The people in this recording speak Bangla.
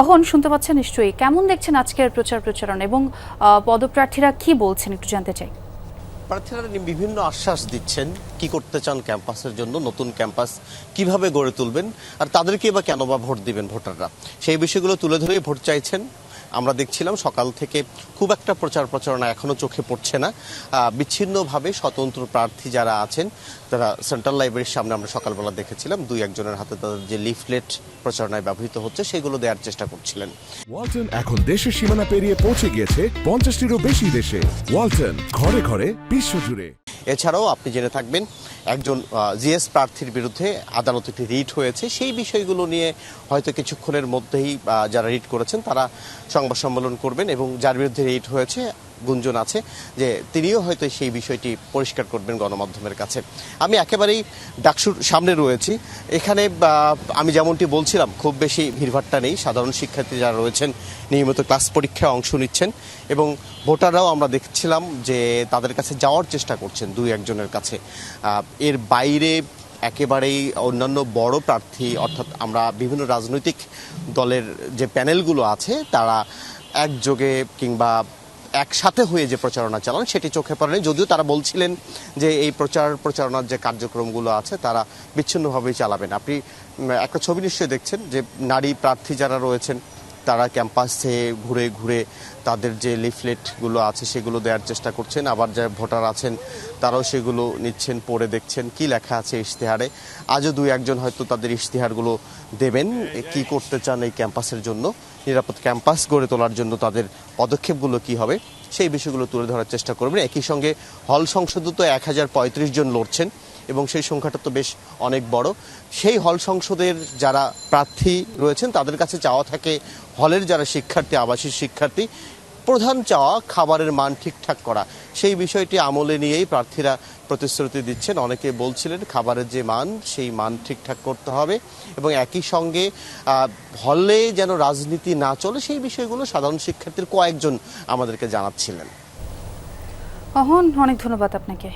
অহন শুনতে পাচ্ছেন নিশ্চয়ই। কেমন দেখছেন আজকের প্রচার প্রচারণ এবং পদপ্রার্থীরা কি বলছেন একটু জানতে চাই। প্রার্থীরা বিভিন্ন আশ্বাস দিচ্ছেন, কি করতে চান ক্যাম্পাসের জন্য, নতুন ক্যাম্পাস কীভাবে গড়ে তুলবেন, আর তাদেরকে বা কেন বা ভোট দিবেন ভোটাররা? সেই বিষয়গুলো তুলে ধরেই ভোট চাইছেন আমরা দেখছিলাম সকাল থেকে খুব একটা প্রচার প্রচারণা এখনও চোখে পড়ছে না। বিচ্ছিন্নভাবে স্বতন্ত্র প্রার্থী যারা আছেন, তারা সেন্ট্রাল লাইব্রেরির সামনে আমরা সকালবেলা দেখেছিলাম, দুই একজনের হাতে তাদের যে লিফলেট প্রচারণায় ব্যবহৃত হচ্ছে, সেগুলো দেওয়ার চেষ্টা করছিলেন। ওয়ালটন এখন দেশের সীমানা পেরিয়ে পৌঁছে গিয়েছে পঞ্চাশটিরও বেশি দেশে। ওয়ালটন, ঘরে ঘরে বিশ্বজুড়ে এছাড়াও আপনি জেনে থাকবেন, একজন জিএস প্রার্থীর বিরুদ্ধে আদালতে একটি রিট হয়েছে। সেই বিষয়গুলো নিয়ে হয়তো কিছুক্ষণের মধ্যেই যারা রিট করেছেন তারা সংবাদ সম্মেলন করবেন এবং যার বিরুদ্ধে রিট হয়েছে গুঞ্জন আছে যে তিনিও হয়তো সেই বিষয়টি পরিষ্কার করবেন গণমাধ্যমের কাছে। আমি একেবারেই ডাকসুর সামনে রয়েছি। এখানে আমি যেমনটি বলছিলাম, খুব বেশি ভিড়ভাট্টা নেই। সাধারণ শিক্ষার্থী যারা রয়েছেন, নিয়মিত ক্লাস পরীক্ষায় অংশ নিচ্ছেন এবং ভোটাররাও আমরা দেখছিলাম যে তাদের কাছে যাওয়ার চেষ্টা করছেন দুই একজনের কাছে। এর বাইরে একেবারেই অন্যান্য বড় প্রার্থী, অর্থাৎ আমরা বিভিন্ন রাজনৈতিক দলের যে প্যানেলগুলো আছে, তারা একযোগে কিংবা একসাথে হয়ে যে প্রচারণা চালান, সেটি চোখে পড়েনি। যদিও তারা বলছিলেন যে এই প্রচার, প্রচারণার যে কার্যক্রমগুলো আছে, তারা বিচ্ছিন্নভাবেই চালাবেন। আপনি একটা ছবি নিশ্চয়ই দেখছেন যে নারী প্রার্থী যারা রয়েছেন তারা ক্যাম্পাসে ঘুরে ঘুরে তাদের যে লিফলেটগুলো আছে সেগুলো দেওয়ার চেষ্টা করছেন। আবার যারা ভোটার আছেন, তারাও সেগুলো নিচ্ছেন, পড়ে দেখছেন। কি লেখা আছে ইশতেহারে? আজও দুই একজন হয়তো তাদের ইশতেহারগুলো দেবেন। কি করতে চান এই ক্যাম্পাসের জন্য? নিরাপদ ক্যাম্পাস গড়ে তোলার জন্য তাদের পদক্ষেপগুলো কি হবে? সেই বিষয়গুলো তুলে ধরার চেষ্টা করবেন। একই সঙ্গে হল সংসদে তো এক হাজার পঁয়ত্রিশ জন লড়ছেন। এবং সেই সংখ্যাটা তো বেশ অনেক বড়। সেই হল সংসদের যারা প্রার্থী রয়েছেন, তাদের কাছে চাওয়া থাকে হলের যারা শিক্ষার্থী, আবাসিক শিক্ষার্থী, প্রধান চাওয়া খাবারের মান ঠিকঠাক করা। সেই বিষয়টি আমলে নিয়েই প্রার্থীরা প্রতিশ্রুতি দিচ্ছেন। অনেকে বলছিলেন খাবারের যে মান, সেই মান ঠিকঠাক করতে হবে এবং একই সঙ্গে হলে যেন রাজনীতি না চলে, সেই বিষয়গুলো সাধারণ শিক্ষার্থীর কয়েকজন আমাদেরকে জানাচ্ছিলেন। অহন, অনেক ধন্যবাদ আপনাকে।